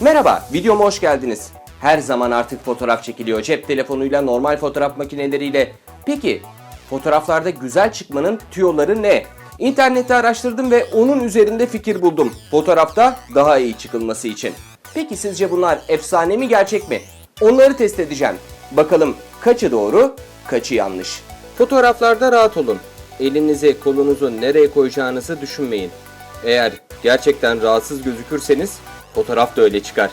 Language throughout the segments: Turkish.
Merhaba, videoma hoş geldiniz. Her zaman artık fotoğraf çekiliyor cep telefonuyla, normal fotoğraf makineleriyle. Peki, fotoğraflarda güzel çıkmanın tüyoları ne? İnternette araştırdım ve onun üzerinde fikir buldum. Fotoğrafta daha iyi çıkılması için. Peki sizce bunlar efsane mi gerçek mi? Onları test edeceğim. Bakalım kaçı doğru, kaçı yanlış. Fotoğraflarda rahat olun. Elinizi, kolunuzu nereye koyacağınızı düşünmeyin. Eğer gerçekten rahatsız gözükürseniz fotoğraf da öyle çıkar.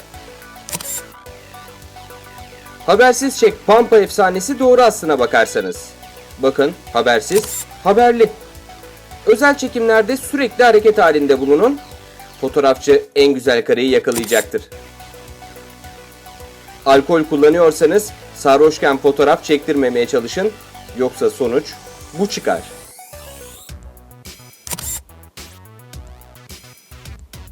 Habersiz çek Pampa efsanesi doğru aslına bakarsanız. Bakın habersiz, haberli. Özel çekimlerde sürekli hareket halinde bulunun. Fotoğrafçı en güzel kareyi yakalayacaktır. Alkol kullanıyorsanız sarhoşken fotoğraf çektirmemeye çalışın. Yoksa sonuç bu çıkar.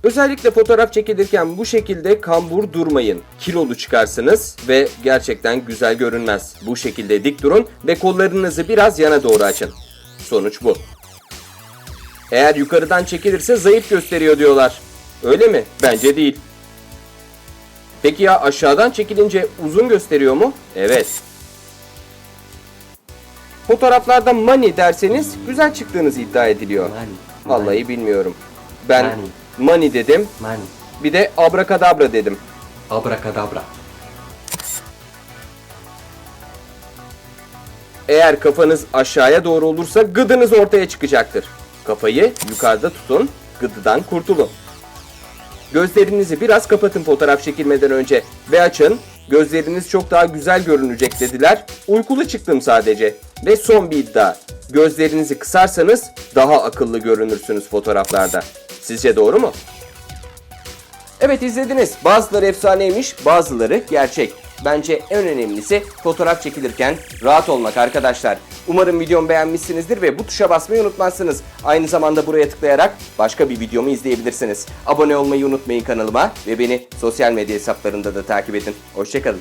Özellikle fotoğraf çekilirken bu şekilde kambur durmayın. Kilolu çıkarsınız ve gerçekten güzel görünmez. Bu şekilde dik durun ve kollarınızı biraz yana doğru açın. Sonuç bu. Eğer yukarıdan çekilirse zayıf gösteriyor diyorlar. Öyle mi? Bence değil. Peki ya aşağıdan çekilince uzun gösteriyor mu? Evet. Fotoğraflarda money derseniz güzel çıktığınız iddia ediliyor. Vallahi bilmiyorum. Ben Money. dedim. Money. Bir de abrakadabra dedim. Abracadabra. Eğer kafanız aşağıya doğru olursa gıdınız ortaya çıkacaktır. Kafayı yukarıda tutun, gıdıdan kurtulun. Gözlerinizi biraz kapatın fotoğraf çekilmeden önce ve açın. Gözleriniz çok daha güzel görünecek dediler. Uykulu çıktım sadece. Ve son bir iddia. Gözlerinizi kısarsanız daha akıllı görünürsünüz fotoğraflarda. Sizce doğru mu? Evet izlediniz. Bazıları efsaneymiş, bazıları gerçek. Bence en önemlisi fotoğraf çekilirken rahat olmak arkadaşlar. Umarım videomu beğenmişsinizdir ve bu tuşa basmayı unutmazsınız. Aynı zamanda buraya tıklayarak başka bir videomu izleyebilirsiniz. Abone olmayı unutmayın kanalıma ve beni sosyal medya hesaplarında da takip edin. Hoşçakalın.